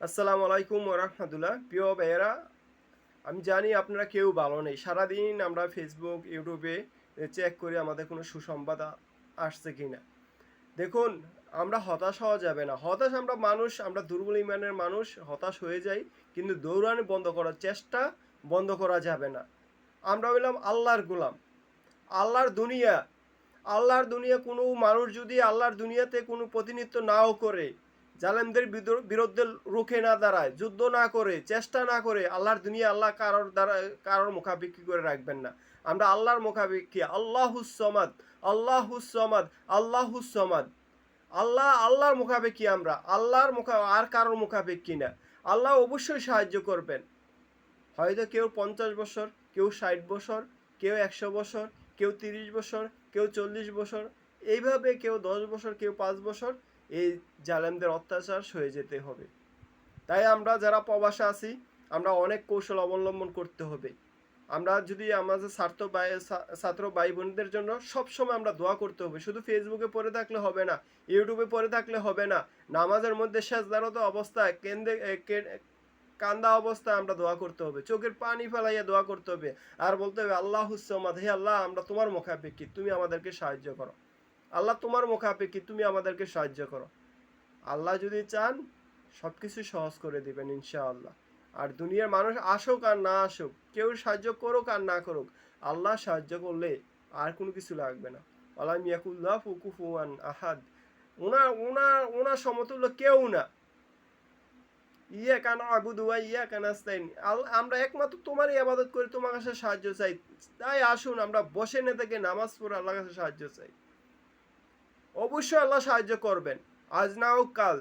আসসালামু আলাইকুম রহমতুল্লাহ। প্রিয় ভাইয়েরা, আমি জানি আপনারা কেউ ভালো নেই। সারাদিন আমরা ফেসবুক ইউটিউবে চেক করি আমাদের কোনো সুসংবাদ আসছে কি না দেখুন, আমরা হতাশ হওয়া যাবে না। হতাশ আমরা মানুষ, আমরা দুর্বল ইমানের মানুষ, হতাশ হয়ে যাই, কিন্তু দৌড়ানি বন্ধ করার চেষ্টা বন্ধ করা যাবে না। আমরা হইলাম আল্লাহর গোলাম। আল্লাহর দুনিয়া। আল্লাহর দুনিয়া কোনো মানুষ যদি আল্লাহর দুনিয়াতে কোনো প্রতিনিধিত্ব নাও করে জালেমদের বিরুদ্ধে রুখে না দাঁড়ায়, যুদ্ধ না করে, চেষ্টা না করে আল্লাহর দুনিয়া আল্লাহ কারোর দ্বারা কারোর মুখাপেক্ষি করে রাখবেন না। আমরা আল্লাহর মুখাপেক্ষি আল্লাহুসমাদ আল্লাহুসমাদ আল্লাহুসমাদ আল্লাহ আল্লাহর মুখাপেক্ষি আমরা, আল্লাহর মুখা আর কারোর মুখাপেক্ষি না। আল্লাহ অবশ্যই সাহায্য করবেন। হয়তো কেউ পঞ্চাশ বছর, কেউ ষাট বছর, কেউ একশো বছর, কেউ তিরিশ বছর, কেউ চল্লিশ বছর, এইভাবে কেউ দশ বছর, কেউ পাঁচ বছর এই জালেমদের অত্যাচার সয়ে যেতে হবে। তাই আমরা যারা প্রবাসে আছি, আমরা অনেক কৌশল অবলম্বন করতে হবে। আমরা যদি আমাদের ছাত্র ভাই ছাত্র ভাই বোনদের জন্য সবসময় আমরা দোয়া করতে হবে। শুধু ফেসবুকে পড়ে থাকলে হবে না ইউটিউবে পড়ে থাকলে হবে না, নামাজের মধ্যে শেষদারত অবস্থায় কেন্দ্রে কান্দা অবস্থায় আমরা দোয়া করতে হবে। চোখের পানি ফেলাইয়া দোয়া করতে হবে। আর বলতে হবে, আল্লাহ হুসমাদ হে আল্লাহ, আমরা তোমার মুখাপেক্ষি, তুমি আমাদেরকে সাহায্য করো। আল্লাহ তোমার মুখাপেক্ষি তুমি আমাদেরকে সাহায্য করো। আল্লাহ যদি চান সব কিছু সহজ করে দিবেন ইনশাআল্লাহ। আর দুনিয়ার মানুষ আসুক আর না আসুক, কেউ সাহায্য করুক আর না করুক, আল্লাহ সাহায্য করলে আর কোনো কিছু লাগবে না। আল্লাহ মিয়াকুল্লাহ ফুকুফুয়ান আহাদ। ওনার ওনার ওনার সমতুল্য কেউ না। ইয়া কান আবুদুয়া ইয়া কান আস্তাইন আমরা একমাত্র তোমারই আবাদত করি, তোমার কাছে সাহায্য চাই। তাই আসুন, আমরা বসে না থেকে নামাজ পড়ে আল্লাহর কাছে সাহায্য চাই। অবশ্যই আল্লাহ সাহায্য করবেন। আজ না হোক কাল।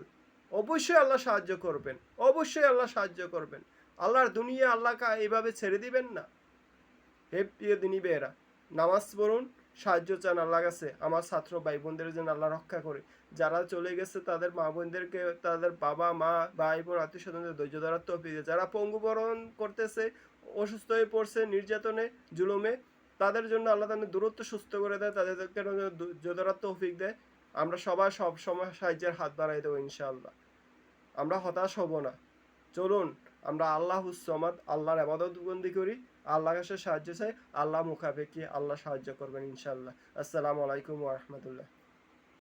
অবশ্যই আল্লাহ সাহায্য করবেন। অবশ্যই আল্লাহ সাহায্য করবেন। আল্লাহর দুনিয়া আল্লাহকে এইভাবে ছেড়ে দিবেন না। হে প্রিয় দিনী বেয়েরা নামাজ পড়ুন, সাহায্য চান আল্লাহ কাছে। আমার ছাত্র ভাই বোনদের যেন আল্লাহ রক্ষা করে। যারা চলে গেছে, তাদের মা বোনদেরকে, তাদের বাবা, মা, ভাই বোন, আত্মীয় স্বজনদের ধৈর্য ধরার তৌফিক। যারা পঙ্গুবরণ করতেছে, অসুস্থ হয়ে পড়ছে, নির্যাতনে, জুলুমে, তাদের জন্য আল্লাহ তাদের দূরত্ব সুস্থ করে দেয়। তাদেরকে ধৈর্য ধরার দেয়। আমরা সবাই সব সময় সাহায্যের হাত বাড়াই দেবো, ইনশাআল্লাহ। আমরা হতাশ হব না। চলুন, আমরা আল্লাহ সমাদ, আল্লাহর আবাদত বন্দি করি। আল্লাহ কাছে সাহায্য চাই, আল্লাহ মুখাপেক্ষি, আল্লাহ সাহায্য করবেন, ইনশাআল্লাহ। আসসালামু আলাইকুম রাহমাতুল্লাহ।